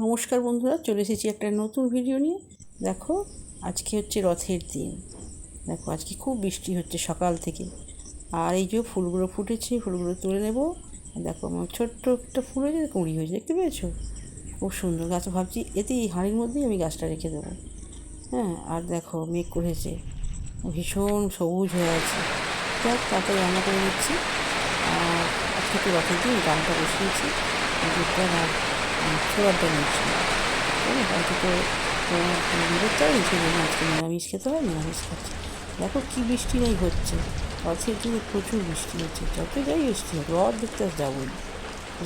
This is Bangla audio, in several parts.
নমস্কার বন্ধুরা, চলে এসেছি একটা নতুন ভিডিও নিয়ে। দেখো, আজকে হচ্ছে রথের দিন। দেখো, আজকে খুব বৃষ্টি হচ্ছে সকাল থেকে। আর এই যে ফুলগুলো ফুটেছে, ফুলগুলো তুলে নেব। দেখো, আমার ছোট্ট একটা ফুল হয়েছে, কুঁড়ি হয়েছে, দেখতে পেয়েছ? খুব সুন্দর গাছ, ভাবছি এতে এই হাঁড়ির মধ্যেই আমি গাছটা রেখে দেবো। হ্যাঁ আর দেখো, মেঘ করেছে। ভীষণ সবুজ হয়ে আছে। যাক তাড়াতাড়ি রান্না করে নিচ্ছি। আর আজকে তো রথের দিন গানটা বসিয়েছি। দুধটা ডাল নিচ্ছি হ্যাঁ বাড়িতে তো বিরক্ত হয় সেই জন্য আজকে নিরামিষ খেতে হয় নিরামিষ খাচ্ছি দেখো কী বৃষ্টি নেই হচ্ছে রথের দিনে প্রচুর বৃষ্টি হচ্ছে যত যাই বৃষ্টি হোক রথ দেখতে যাবোই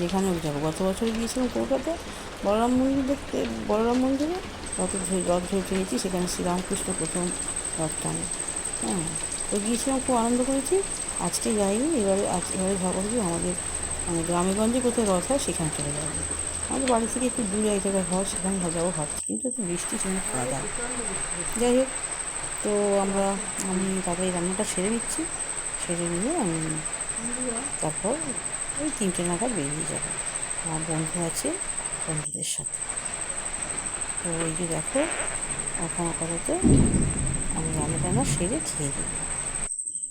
যেখানে হোক যাব গত বছর গিয়েছিলাম কলকাতায় বলরাম মন্দির দেখতে বলরাম মন্দিরে রথ ধরে রথ ধরতে গেছি সেখানে শ্রীরামকৃষ্ণ প্রথম রথ টানে হ্যাঁ তো গিয়েছিলাম খুব আনন্দ করেছি আজকে যাইনি এবারে আজ এবারে ভাবছি আমাদের মানে গ্রামেগঞ্জে কোথায় রথ হয় সেখানে চলে যাব আমাদের বাড়ি থেকে একটু দূরে জায়গায় হয়, সেখানে যাব ভাবছি কিন্তু একটু বৃষ্টি সেখানে কাদা যাই হোক, তো আমরা, আমি, তারপরে রান্নাটা সেরে নিচ্ছি। সেরে নিয়ে আমি তারপর ওই তিনটে নাগাদ বেরিয়ে যাব। আমার বন্ধু আছে বন্ধুদের সাথে। তো এই যে দেখো, এখন আপাতত আমি রান্না টান্না সেরে খেয়ে দেবো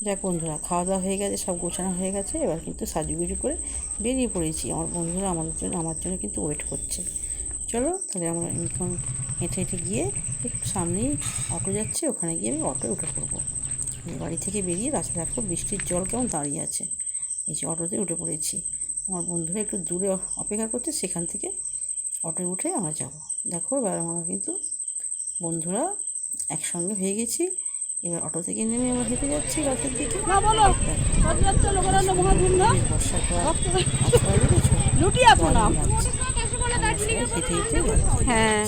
যাক বন্ধুরা খাওয়া দাওয়া হয়ে গেছে, সব গোছানো হয়ে গেছে, এবার কিন্তু সাজুগুজু করে বেরিয়ে পড়েছি। আমার বন্ধুরা আমাদের জন্য, আমার জন্য কিন্তু ওয়েট করছে। চলো, তাহলে আমরা এখন হেঁটে হেঁটে গিয়ে একটু সামনেই অটো যাচ্ছে, ওখানে গিয়ে আমি অটোয় উঠে পড়ব। বাড়ি থেকে বেরিয়ে রাস্তা দেখো বৃষ্টির জল কেমন দাঁড়িয়ে আছে, এই যে অটোতে উঠে পড়েছি। আমার বন্ধুরা একটু দূরে অপেক্ষা করছে, সেখান থেকে অটোয় উঠে আমরা যাব। দেখো, এবার আমরা কিন্তু বন্ধুরা একসঙ্গে হয়ে গেছি। এবার অটো থেকে নেমে আমরা হেঁটে যাচ্ছি রাতের দিকে। পড়ো হেঁটে হেঁটে হ্যাঁ।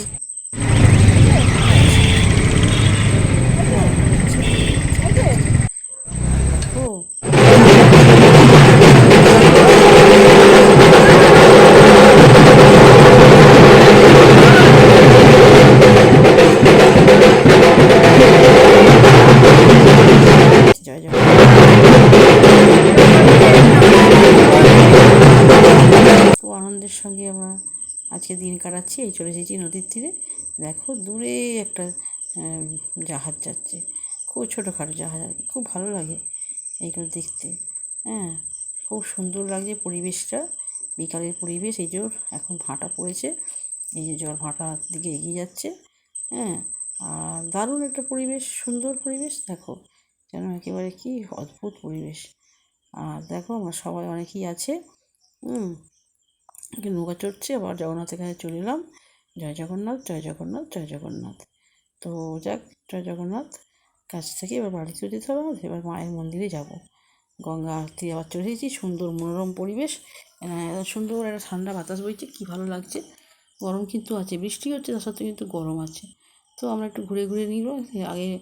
আজকে দিন কাটাচ্ছি, এই চলে এসেছি নদীর তীরে। দেখো দূরে একটা জাহাজ যাচ্ছে। খুব ছোটোখাটো জাহাজ আর কি, খুব ভালো লাগে এইগুলো দেখতে। হ্যাঁ খুব সুন্দর লাগছে পরিবেশটা, বিকালের পরিবেশ, এই যে এখন ভাঁটা পড়েছে, এই যে জল ভাঁটার দিকে এগিয়ে যাচ্ছে। হ্যাঁ আর দারুণ একটা পরিবেশ, সুন্দর পরিবেশ, দেখো যেন একেবারে কি অদ্ভুত পরিবেশ। আর দেখো আমরা সবাই অনেকেই আছে, হুম নৌকা চড়ছে, আবার জগন্নাথের কাছে চলে এলাম। জয় জগন্নাথ জয় জগন্নাথ জয় জগন্নাথ। তো যাক, জয় জগন্নাথ। কাছ থেকে এবার বাড়ি চলে যেতে হবে এবার মায়ের মন্দিরে যাব। গঙ্গা আরতি আবার চলে এসেছি, সুন্দর মনোরম পরিবেশ। সুন্দর একটা ঠান্ডা বাতাস বইছে, কী ভালো লাগছে। গরম কিন্তু আছে, বৃষ্টি হচ্ছে, তার সাথে কিন্তু গরম আছে। তো আমরা একটু ঘুরে ঘুরে নিল আগে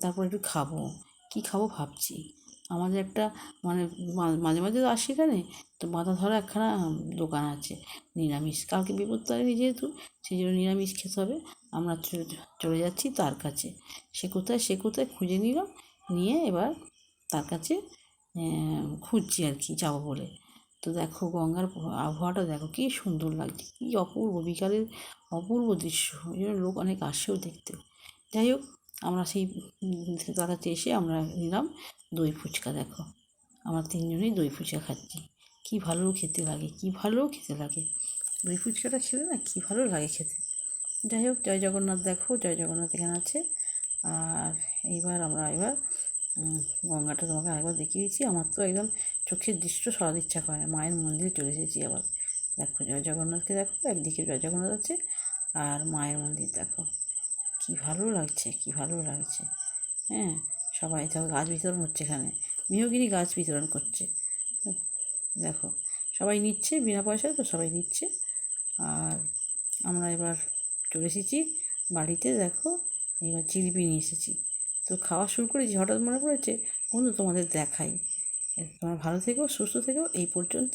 তারপর একটু খাব। কী খাব ভাবছি। আমাদের একটা মানে মাঝে মাঝে তো আসি এখানে, তো মাথা ধরা একখানা দোকান আছে নিরামিষ। কালকে বিপত্তারিণী যেহেতু, সেই জন্য নিরামিষ খেতে হবে। আমরা চলে যাচ্ছি তার কাছে। সে কোথায় সে কোথায় খুঁজে নিলাম নিয়ে এবার তার কাছে খুঁজছি আর কি, যাব বলে। তো দেখো গঙ্গার আবহাওয়াটা দেখো কী সুন্দর লাগছে, কী অপূর্ব বিকালের অপূর্ব দৃশ্য। এই জন্য লোক অনেক আসেও দেখতে। যাই হোক আমরা সেই তার এসে আমরা নিলাম দই ফুচকা, দেখো। আমরা তিনজনেই দই ফুচকা খাচ্ছি। কী ভালো খেতে লাগে, কী ভালো খেতে লাগে। দই ফুচকাটা খেলে না কী ভালো লাগে খেতে। যাই হোক, জয় জগন্নাথ দেখো, জয় জগন্নাথ এখানে আছে। আর এইবার আমরা এবার গঙ্গাটা তোমাকে আরেকবার দেখিয়ে দিচ্ছি। আমার তো একদম চোখের দৃশ্য সরাতে ইচ্ছা করে না। মায়ের মন্দিরে চলে এসেছি আবার। দেখো, জয় জগন্নাথকে দেখো, একদিকে জয় জগন্নাথ আছে আর মায়ের মন্দির, দেখো। কী ভালো লাগছে, কী ভালো লাগছে। হ্যাঁ সবাই তো গাছ বিতরণ হচ্ছে এখানে। মেহগিরি গাছ বিতরণ করছে। দেখো, সবাই নিচ্ছে, বিনা পয়সায় তো সবাই নিচ্ছে। আর আমরা এবার চলে এসেছি বাড়িতে, দেখো, এবার জিলিপি নিয়ে এসেছি। তো খাওয়া শুরু করেছি, হঠাৎ মনে পড়েছে, বন্ধু তোমাদের দেখাই। তোমরা ভালো থেকো, সুস্থ থেকো, এই পর্যন্ত।